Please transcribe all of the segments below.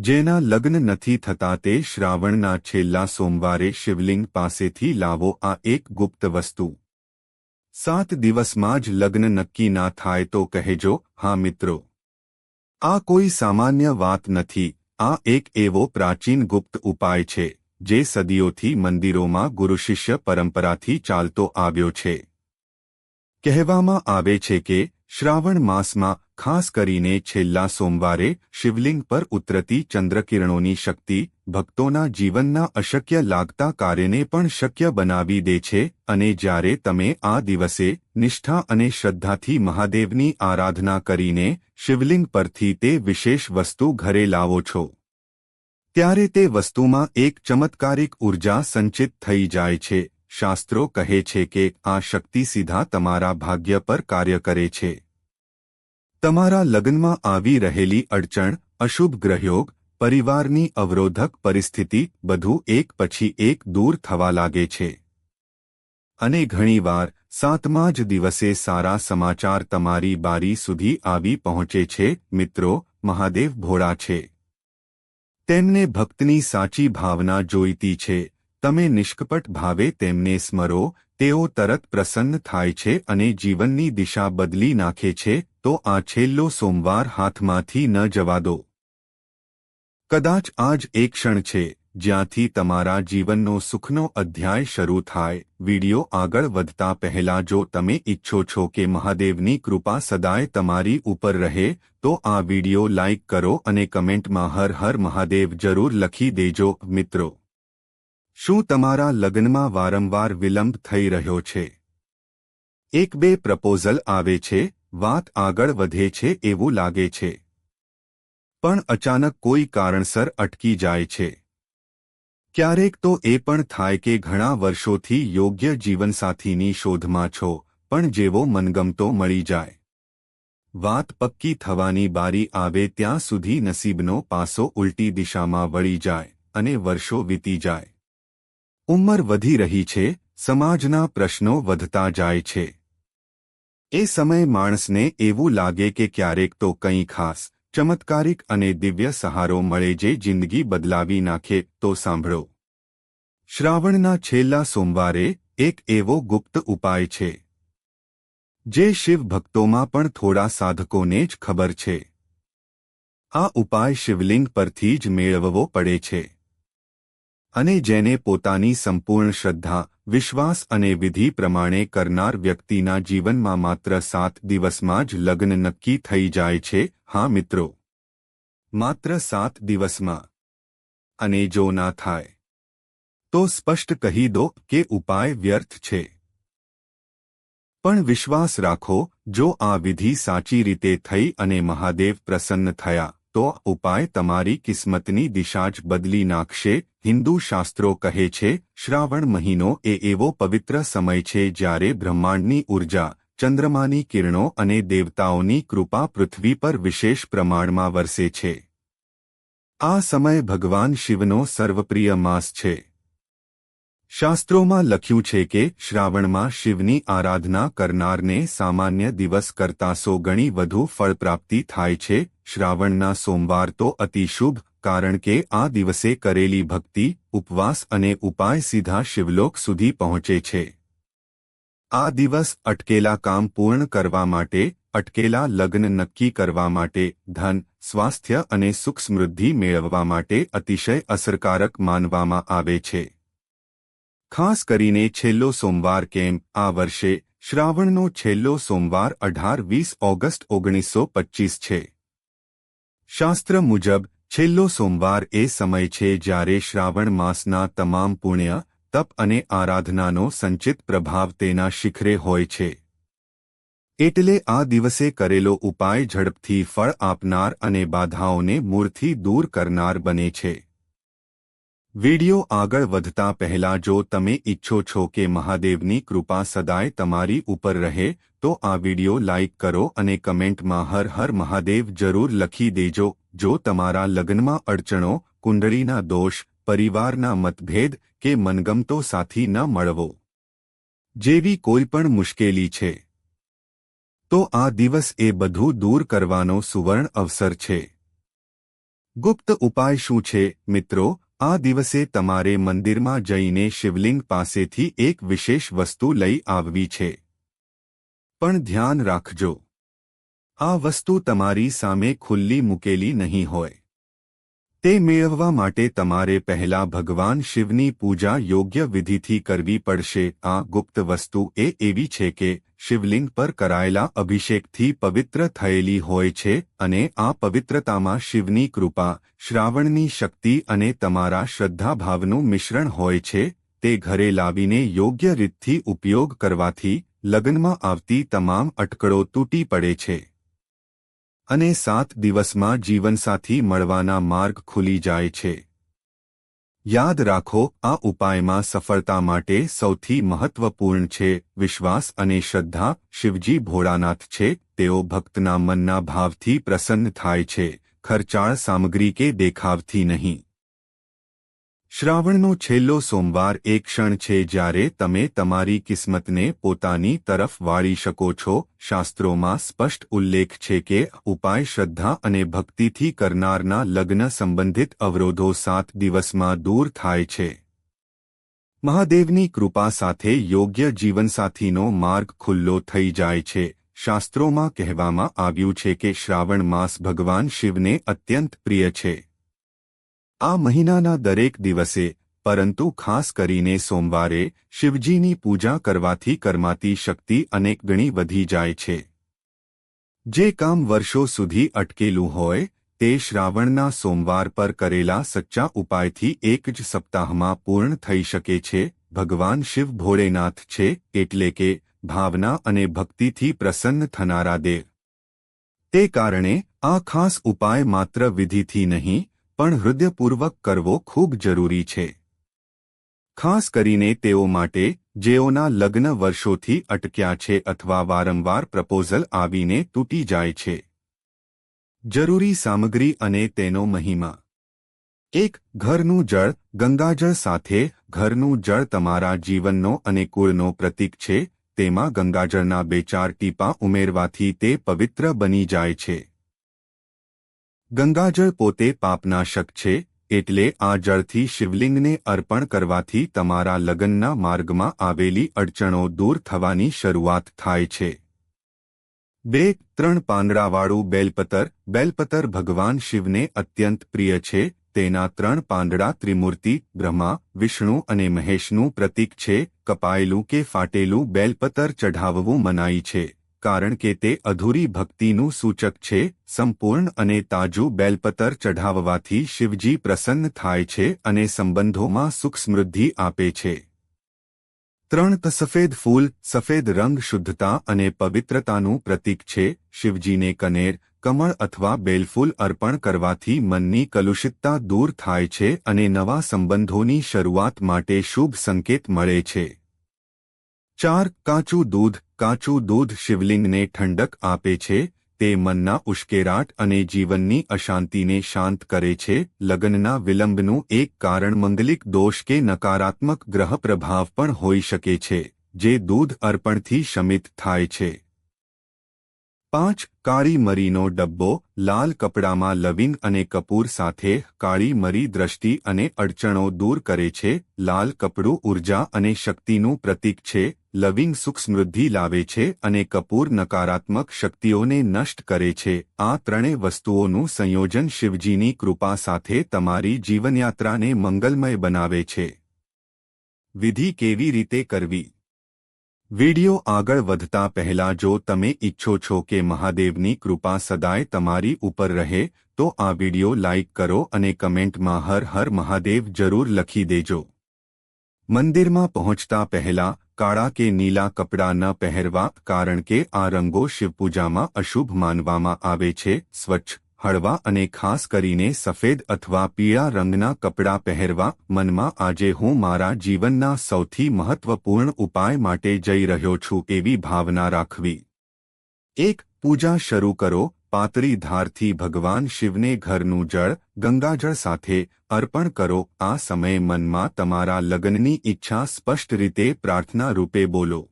જેના લગ્ન નથી થતા તે શ્રાવણના છેલ્લા સોમવારે શિવલિંગ પાસેથી લાવો આ એક ગુપ્ત વસ્તુ. સાત દિવસમાં જ લગ્ન નક્કી ના થાય તો કહેજો, હા મિત્રો. આ કોઈ સામાન્ય વાત નથી. આ એક એવો પ્રાચીન ગુપ્ત ઉપાય છે, જે સદીઓથી મંદિરોમાં ગુરુશિષ્ય પરંપરાથી ચાલતો આવ્યો છે. કહેવામાં આવે છે કે શ્રાવણ માસમાં, ખાસ કરીને છેલ્લા સોમવારે, શિવલિંગ પર ઉતરતી ચંદ્રકિરણોની શક્તિ, ભક્તોના જીવનના અશક્ય લાગતા કાર્યને પણ શક્ય બનાવી દે છે અને જ્યારે તમે આ દિવસે નિષ્ઠા અને શ્રદ્ધાથી મહાદેવની આરાધના કરીને શિવલિંગ પરથી તે વિશેષ વસ્તુ ઘરે લાવો છો, ત્યારે તે વસ્તુમાં એક ચમત્કારિક ઊર્જા સંચિત થઈ જાય છે. શાસ્ત્રો કહે છે કે આ શક્તિ સીધા તમારા ભાગ્ય પર કાર્ય કરે છે. તમારા લગ્નમાં આવી રહેલી અડચણ, અશુભ ગ્રહયોગ, પરિવારની અવરોધક પરિસ્થિતિ બધું એક પછી એક દૂર થવા લાગે છે. અને ઘણીવાર સાતમા જ દિવસે સારા સમાચાર તમારી બારી સુધી આવી પહોંચે છે, મિત્રો, મહાદેવ ભોળા છે. તેમને ભક્તની સાચી ભાવના જોઈતી છે. તમે નિષ્કપટ ભાવે તેમને સ્મરો, તેઓ તરત પ્રસન્ન થાય છે અને જીવનની દિશા બદલી નાખે છે, તો આ છેલ્લો સોમવાર હાથમાંથી ન જવા દો. કદાચ આ જ એક ક્ષણ છે, જ્યાંથી તમારા જીવનનો સુખનો અધ્યાય શરૂ થાય. વિડિયો આગળ વધતા પહેલા જો તમે ઈચ્છો છો કે મહાદેવની કૃપા સદાય તમારી ઉપર રહે, તો આ વિડિયો લાઇક કરો અને કમેન્ટમાં હર હર મહાદેવ જરૂર લખી દેજો, મિત્રો. શું તમારા લગ્નમાં વારંવાર વિલંબ થઈ રહ્યો છે? એક બે પ્રપોઝલ આવે છે, વાત આગળ વધે છે એવું લાગે છે. પણ અચાનક કોઈ કારણસર અટકી જાય છે. ક્યારેક તો એ પણ થાય કે ઘણા વર્ષોથી યોગ્ય જીવનસાથીની શોધમાં છો, પણ જેવો મનગમતો મળી જાય. વાત પક્કી થવાની બારી આવે ત્યાં સુધી નસીબનો પાસો ઉલટી દિશામાં વળી જાય અને વર્ષો વીતી જાય. ઉંમર વધી રહી છે, સમાજના પ્રશ્નો વધતા જાય છે. એ સમય માણસને એવું લાગે કે ક્યારેક તો કંઈ ખાસ, ચમત્કારિક અને દિવ્ય સહારો મળે જે જિંદગી બદલાવી નાખે, તો સાંભળો. શ્રાવણના છેલ્લા સોમવારે એક એવો ગુપ્ત ઉપાય છે. જે શિવ ભક્તોમાં પણ થોડા સાધકોને જ ખબર છે. આ ઉપાય શિવલિંગ પરથી જ મેળવવો પડે છે. અને જેને પોતાની સંપૂર્ણ શ્રદ્ધા, વિશ્વાસ અને વિધિ પ્રમાણે કરનાર વ્યક્તિના જીવનમાં માત્ર સાત દિવસમાં જ લગ્ન નક્કી થઈ જાય છે, હા મિત્રો. માત્ર સાત દિવસમાં. અને જો ના થાય. તો સ્પષ્ટ કહી દો કે ઉપાય વ્યર્થ છે. પણ વિશ્વાસ રાખો, જો આ વિધિ સાચી રીતે થઈ અને મહાદેવ પ્રસન્ન થયા તો ઉપાય તમારી કિસ્મતની દિશા જ બદલી નાખશે. હિન્દુ શાસ્ત્રો કહે છે, શ્રાવણ મહિનો એ એવો પવિત્ર સમય છે જ્યારે બ્રહ્માંડની ઊર્જા, ચંદ્રમાની કિરણો અને દેવતાઓની કૃપા પૃથ્વી પર વિશેષ પ્રમાણમાં વરસે છે. આ સમય ભગવાન શિવનો સર્વપ્રિય માસ છે. શાસ્ત્રોમાં લખ્યું છે કે શ્રાવણમાં શિવની આરાધના કરનારને સામાન્ય દિવસ કરતા સો ગણી વધુ ફળપ્રાપ્તિ થાય છે. શ્રાવણના સોમવાર તો અતિશુભ કારણ કે આ દિવસે કરેલી ભક્તિ, ઉપવાસ અને ઉપાય સીધા શિવલોક સુધી પહોંચે છે. આ દિવસ અટકેલા કામ પૂર્ણ કરવા માટે, અટકેલા લગ્ન નક્કી કરવા માટે, ધન, સ્વાસ્થ્ય અને સુખ સમૃદ્ધિ મેળવવા માટે અતિશય અસરકારક માનવામાં આવે છે. ખાસ કરીને છેલ્લો સોમવાર કેમ, આ વર્ષે શ્રાવણનો છેલ્લો સોમવાર અઢાર વીસ ઓગસ્ટ ઓગણીસો પચ્ચીસ છે. શાસ્ત્ર મુજબ, છેલ્લો સોમવાર એ સમય છે જ્યારે શ્રાવણ માસના તમામ પુણ્ય, તપ અને આરાધનાનો સંચિત પ્રભાવ તેના શિખરે હોય છે. એટલે આ દિવસે કરેલો ઉપાય ઝડપથી ફળ આપનાર અને બાધાઓને મૂળથી દૂર કરનાર બને છે. વિડિયો આગળ વધતા પહેલા જો તમે ઈચ્છો છો કે મહાદેવની કૃપા સદાય તમારી ઉપર રહે, તો આ વિડિયો લાઇક કરો અને કમેન્ટમાં હર હર મહાદેવ જરૂર લખી દેજો. જો તમારા લગ્નમાં અડચણો, કુંડળીના દોષ, પરિવારના મતભેદ કે મનગમતો સાથી ન મળવો જેવી કોઈપણ મુશ્કેલી છે, તો આ દિવસ એ બધું દૂર કરવાનો સુવર્ણ અવસર છે. ગુપ્ત ઉપાય શું છે મિત્રો? આ દિવસે તમારે મંદિરમાં જઈને શિવલિંગ પાસેથી એક વિશેષ વસ્તુ લઈ આવવી છે. પણ ધ્યાન રાખજો. આ વસ્તુ તમારી સામે ખુલ્લી મૂકેલી નહીં હોય. તે મેળવવા માટે તમારે પહેલા ભગવાન શિવની પૂજા યોગ્ય વિધિથી કરવી પડશે. આ ગુપ્ત વસ્તુ એ એવી છે કે શિવલિંગ પર કરાયેલા અભિષેકથી પવિત્ર થયેલી હોય છે અને આ પવિત્રતામાં શિવની કૃપા, શ્રાવણની શક્તિ અને તમારા શ્રદ્ધાભાવનું મિશ્રણ હોય છે, તે ઘરે લાવીને યોગ્ય રીતથી ઉપયોગ કરવાથી લગ્નમાં આવતી તમામ અટકળો તૂટી પડે છે. અને સાત દિવસમાં જીવનસાથી મળવાના માર્ગ ખુલી જાય છે. યાદ રાખો, આ ઉપાયમાં સફળતા માટે સૌથી મહત્વપૂર્ણ છે વિશ્વાસ અને શ્રદ્ધા. શિવજી ભોળાનાથ છે, તેઓ ભક્તના મનના ભાવથી પ્રસન્ન થાય છે. ખર્ચાળ સામગ્રી કે દેખાવથી નહીં. શ્રાવણનો છેલ્લો સોમવાર એક ક્ષણ છે જ્યારે તમે તમારી કિસ્મતને પોતાની તરફ વાળી શકો છો. શાસ્ત્રોમાં સ્પષ્ટ ઉલ્લેખ છે કે ઉપાય શ્રદ્ધા અને ભક્તિથી કરનારના લગ્ન સંબંધિત અવરોધો સાત દિવસમાં દૂર થાય છે. મહાદેવની કૃપા સાથે યોગ્ય જીવનસાથીનો માર્ગ ખુલ્લો થઈ જાય છે. શાસ્ત્રોમાં કહેવામાં આવ્યું છે કે શ્રાવણ માસ ભગવાન શિવને અત્યંત પ્રિય છે. આ મહિનાના દરેક દિવસે, પરંતુ ખાસ કરીને સોમવારે, શિવજીની પૂજા કરવાથી કરમાતી શક્તિ અનેક ગણી વધી જાય છે. જે કામ વર્ષો સુધી અટકેલું હોય, તે શ્રાવણના સોમવાર પર કરેલા સચ્ચા ઉપાયથી એક જ સપ્તાહમાં પૂર્ણ થઈ શકે છે, ભગવાન શિવ ભોળેનાથ છે, એટલે કે, ભાવના અને ભક્તિથી પ્રસન્ન થનારા દેવ. તે કારણે, આ ખાસ ઉપાય માત્ર વિધિથી નહીં પણ હૃદયપૂર્વક કરવો ખૂબ જરૂરી છે. ખાસ કરીને તેઓ માટે, જેઓના લગ્ન વર્ષોથી અટક્યા છે અથવા વારંવાર પ્રપોઝલ આવીને તૂટી જાય છે. જરૂરી સામગ્રી અને તેનો મહિમા. એક, ઘરનું જળ, ગંગાજળ સાથે, ઘરનું જળ તમારા જીવનનો અને કુળનો પ્રતીક છે, તેમાં ગંગાજળના બે ચાર ટીપા ઉમેરવાથી તે પવિત્ર બની જાય છે. ગંગાજળ પોતે પાપનાશક છે, એટલે આ જળથી શિવલિંગને અર્પણ કરવાથી તમારા લગ્નના માર્ગમાં આવેલી અડચણો દૂર થવાની શરૂઆત થાય છે. બે, ત્રણ પાંદડાવાળું બેલપતર. બેલપતર ભગવાન શિવને અત્યંત પ્રિય છે, તેના ત્રણ પાંદડા ત્રિમૂર્તિ, બ્રહ્મા, વિષ્ણુ અને મહેશનું પ્રતીક છે, કપાયેલું કે ફાટેલું બેલપતર ચઢાવવું મનાઈ છે. કારણ કે તે અધૂરી ભક્તિનું સૂચક છે, સંપૂર્ણ અને તાજું બેલપતર ચઢાવવાથી શિવજી પ્રસન્ન થાય છે અને સંબંધોમાં સુખ સમૃદ્ધિ આપે છે. ત્રણ સફેદ ફૂલ, સફેદ રંગ શુદ્ધતા અને પવિત્રતાનું પ્રતીક છે, શિવજીને કનેર, કમળ અથવા બેલફૂલ અર્પણ કરવાથી મનની કલુષિતતા દૂર થાય છે અને નવા સંબંધોની શરૂઆત માટે શુભ સંકેત મળે છે. ચાર, કાચું દૂધ કાચું દૂધ શિવલિંગને ઠંડક આપે છે, તે મનના ઉશ્કેરાટ અને જીવનની અશાંતિને શાંત કરે છે, લગ્નના વિલંબનું એક કારણ મંગલિક દોષ કે નકારાત્મક ગ્રહ પ્રભાવ પણ હોઈ શકે છે, જે દૂધ અર્પણથી શમિત થાય છે. પાંચ, કાળી મરીનો ડબ્બો, લાલ કપડામાં લવિંગ અને કપૂર સાથે કાળી મરી દ્રષ્ટિ અને અડચણો દૂર કરે છે, લાલ કપડું ઊર્જા અને શક્તિનું પ્રતીક છે લવિંગ સુખ સમૃદ્ધિ લાવે છે અને કપૂર નકારાત્મક શક્તિઓને નષ્ટ કરે છે. આ ત્રણેય વસ્તુઓનું સંયોજન શિવજીની કૃપા સાથે તમારી જીવનયાત્રાને મંગલમય બનાવે છે. વિધિ કેવી રીતે કરવી? વિડિયો આગળ વધતા પહેલા જો તમે ઈચ્છો છો કે મહાદેવની કૃપા સદાય તમારી ઉપર રહે, તો આ વિડિયો લાઇક કરો અને કમેન્ટમાં હર હર મહાદેવ જરૂર લખી દેજો. મંદિરમાં પહોંચતા પહેલા કાળા કે નીલા કપડાં ન પહેરવા કારણ કે આ રંગો શિવપૂજામાં અશુભ માનવામાં આવે છે. સ્વચ્છ, હળવા અને ખાસ કરીને સફેદ અથવા પીળા રંગના કપડાં પહેરવા મનમાં આજે હું મારા જીવનના સૌથી મહત્વપૂર્ણ ઉપાય માટે જઈ રહ્યો છું એવી ભાવના રાખવી. એક, પૂજા શરૂ કરો. પાતળી ધારથી ભગવાન શિવને ઘરનું જળ, ગંગાજળ સાથે અર્પણ કરો. આ સમયે મનમાં તમારા લગ્નની ઈચ્છા સ્પષ્ટ રીતે પ્રાર્થના રૂપે બોલો.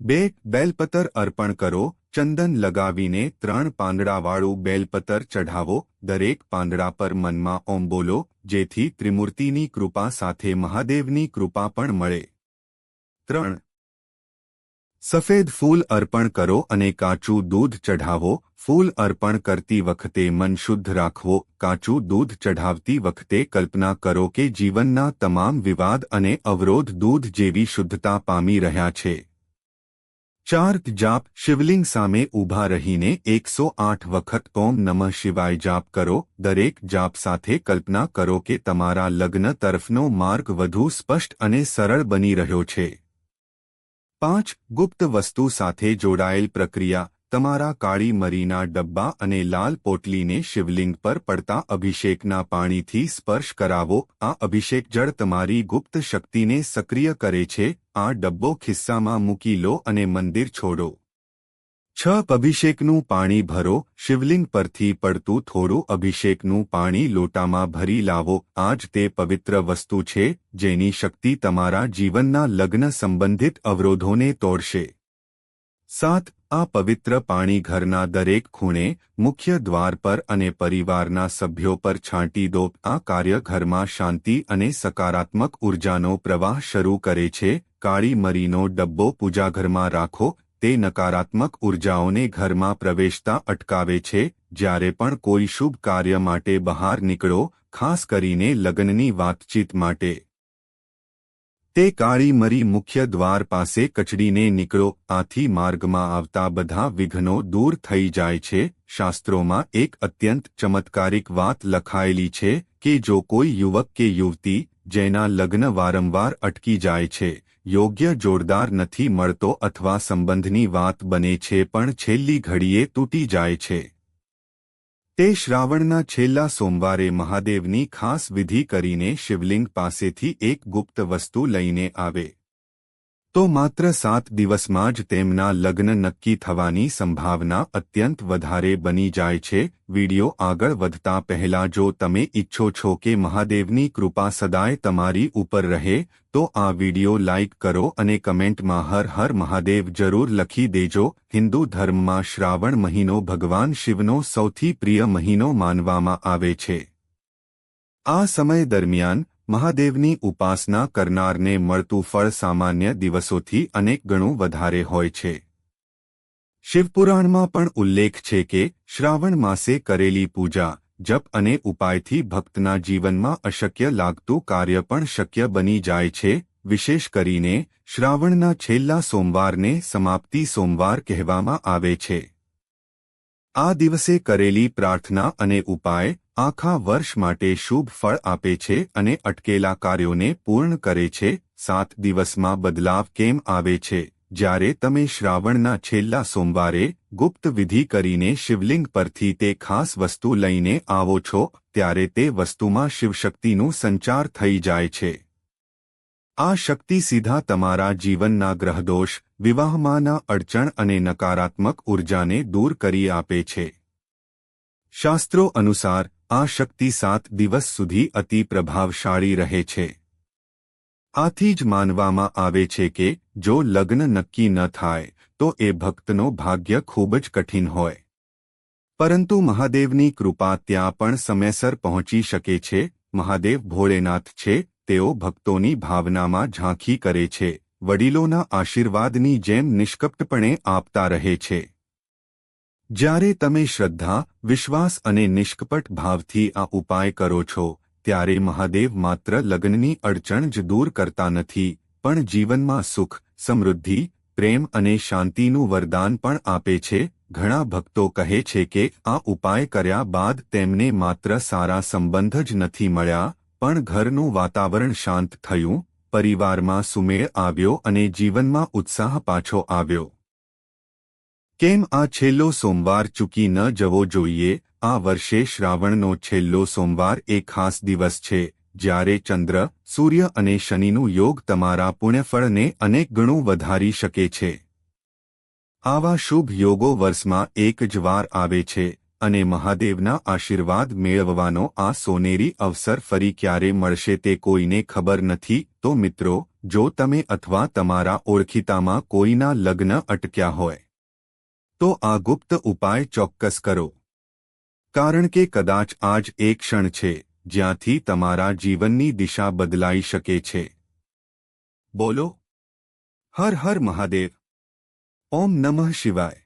બે, બેલપતર અર્પણ કરો. ચંદન લગાવીને ત્રણ પાંદડાવાળું બેલપતર ચઢાવો. દરેક પાંદડા પર મનમાં ઓમ બોલો, જેથી ત્રિમૂર્તિની કૃપા સાથે મહાદેવની કૃપા પણ મળે. ત્રણ સફેદ ફૂલ અર્પણ કરો અને કાચું દૂધ ચઢાવો. ફૂલ અર્પણ કરતી વખતે મન શુદ્ધ રાખવો. કાચું દૂધ ચઢાવતી વખતે કલ્પના કરો કે જીવનના તમામ વિવાદ અને અવરોધ દૂધ જેવી શુદ્ધતા પામી રહ્યા છે. ચાર જાપ શિવલિંગ સામે ઊભા રહીને એકસો આઠ વખત ઓમ નમઃ શિવાય જાપ કરો. દરેક જાપ સાથે કલ્પના કરો કે તમારા લગ્ન તરફનો માર્ગ વધુ સ્પષ્ટ અને સરળ બની રહ્યો છે. પાંચ ગુપ્ત વસ્તુ સાથે જોડાયેલ પ્રક્રિયા, તમારા કાળી મરીના ડબ્બા અને લાલ પોટલીને શિવલિંગ પર પડતા અભિષેકના પાણીથી સ્પર્શ કરાવો. આ અભિષેક જળ તમારી ગુપ્ત શક્તિને સક્રિય કરે છે. આ ડબ્બો ખિસ્સામાં મૂકી લો અને મંદિર છોડો. છ અભિષેકનું પાણી ભરો, શિવલિંગ પરથી પડતું થોડું અભિષેકનું પાણી લોટામાં ભરી લાવો, આજ તે પવિત્ર વસ્તુ છે, જેની શક્તિ તમારા જીવનના લગ્ન સંબંધિત અવરોધોને તોડશે. સાત, આ પવિત્ર પાણી ઘરના દરેક ખૂણે, મુખ્ય દ્વાર પર અને પરિવારના સભ્યો પર છાંટી દો, આ કાર્ય ઘરમાં શાંતિ અને સકારાત્મક ઉર્જાનો પ્રવાહ શરૂ કરે છે, કાળી મરીનો ડબ્બો પૂજાઘરમાં રાખો તે નકારાત્મક ઉર્જાઓને ઘરમાં પ્રવેશતા અટકાવે છે, જ્યારે પણ કોઈ શુભ કાર્ય માટે બહાર નીકળો, ખાસ કરીને લગ્નની વાતચીત માટે. તે કાળી મરી મુખ્ય દ્વાર પાસે કચડીને નીકળો, આથી માર્ગમાં આવતા બધા વિઘ્નો દૂર થઈ જાય છે, શાસ્ત્રોમાં એક અત્યંત ચમત્કારિક વાત લખાયેલી છે કે જો કોઈ યુવક કે યુવતી, જેના લગ્ન વારંવાર અટકી જાય છે યોગ્ય જોરદાર નથી મળતો અથવા સંબંધની વાત બને છે પણ છેલ્લી ઘડીએ તૂટી જાય છે. તે શ્રાવણના છેલ્લા સોમવારે મહાદેવની ખાસ વિધિ કરીને શિવલિંગ પાસેથી એક ગુપ્ત વસ્તુ લઈને આવે. તો માત્ર સાત દિવસમાં જ તેમના લગ્ન નક્કી થવાની સંભાવના અત્યંત વધારે બની જાય છે. વિડિયો આગળ વધતા પહેલા જો તમે ઈચ્છો છો કે મહાદેવની કૃપા સદાય તમારી ઉપર રહે તો આ વિડિયો લાઇક કરો અને કમેન્ટમાં હર હર મહાદેવ જરૂર લખી દેજો. હિન્દુ ધર્મમાં શ્રાવણ મહિનો ભગવાન શિવનો સૌથી પ્રિય મહિનો માનવામાં આવે છે. આ સમય દરમિયાન મહાદેવની ઉપાસના કરનારને મળતું ફળ સામાન્ય દિવસોથી અનેક ગણું વધારે હોય છે. શિવપુરાણમાં પણ ઉલ્લેખ છે કે શ્રાવણ માસે કરેલી પૂજા જપ અને ઉપાયથી ભક્તના જીવનમાં અશક્ય લાગતું કાર્ય પણ શક્ય બની જાય છે, વિશેષ કરીને શ્રાવણના છેલ્લા સોમવારને સમાપ્તિ સોમવાર કહેવામાં આવે છે. આ દિવસે કરેલી પ્રાર્થના અને ઉપાય આખા વર્ષ માટે શુભ ફળ આપે છે અને અટકેલા કાર્યોને પૂર્ણ કરે છે, સાત દિવસમાં બદલાવ કેમ આવે છે? જ્યારે તમે શ્રાવણના છેલ્લા સોમવારે ગુપ્ત વિધિ કરીને શિવલિંગ પરથી તે ખાસ વસ્તુ લઈને આવો છો, ત્યારે તે વસ્તુમાં શિવશક્તિનું સંચાર થઈ જાય છે. આ શક્તિ સીધા તમારા જીવનના ગ્રહદોષ, વિવાહમાંના અડચણ અને નકારાત્મક ઉર્જાને દૂર કરી આપે છે. શાસ્ત્રો અનુસાર, આ શક્તિ સાત દિવસ સુધી અતિ પ્રભાવશાળી રહે છે. આથી જ માનવામાં આવે છે કે જો લગ્ન નક્કી ન થાય, તો એ ભક્તનો ભાગ્ય ખૂબ જ કઠિન હોય. પરંતુ મહાદેવની કૃપા ત્યાં પણ સમયસર પહોંચી શકે છે, મહાદેવ ભોળેનાથ છે, તેઓ ભક્તોની ભાવનામાં ઝાંખી કરે છે, વડીલોના આશીર્વાદની જેમ નિષ્કપટપણે આપતા રહે છે. જ્યારે તમે શ્રદ્ધા, વિશ્વાસ અને નિષ્કપટ ભાવથી આ ઉપાય કરો છો, ત્યારે મહાદેવ માત્ર લગ્નની અડચણ જ દૂર કરતા નથી પણ જીવનમાં સુખ, સમૃદ્ધિ, પ્રેમ અને શાંતિનું વરદાન પણ આપે છે. ઘણા ભક્તો કહે છે કે આ ઉપાય કર્યા બાદ તેમને માત્ર સારા સંબંધ જ નથી મળ્યા, પણ ઘરનું વાતાવરણ શાંત થયું, પરિવારમાં સુમેળ આવ્યો અને જીવનમાં ઉત્સાહ પાછો આવ્યો. કેમ આ છેલ્લો સોમવાર ચૂકી ન જવો જોઈએ? આ વર્ષે શ્રાવણનો છેલ્લો સોમવાર એ ખાસ દિવસ છે. જ્યારે ચંદ્ર, સૂર્ય અને શનિનું યોગ તમારા પુણ્યફળને અનેક ગણું વધારી શકે છે. આવા શુભ યોગો વર્ષમાં એક જ વાર આવે છે અને મહાદેવના આશીર્વાદ મેળવવાનો આ સોનેરી અવસર ફરી ક્યારે મળશે તે કોઈને ખબર નથી, તો મિત્રો, જો તમે અથવા તમારા ઓળખીતામાં કોઈના લગ્ન અટક્યા હોય, તો આ ગુપ્ત ઉપાય ચોક્કસ કરો. કારણ કે કદાચ આજ એક ક્ષણ છે. જ્યાંથી તમારા જીવનની દિશા બદલાઈ શકે છે. બોલો. હર હર મહાદેવ. ઓમ નમઃ શિવાય.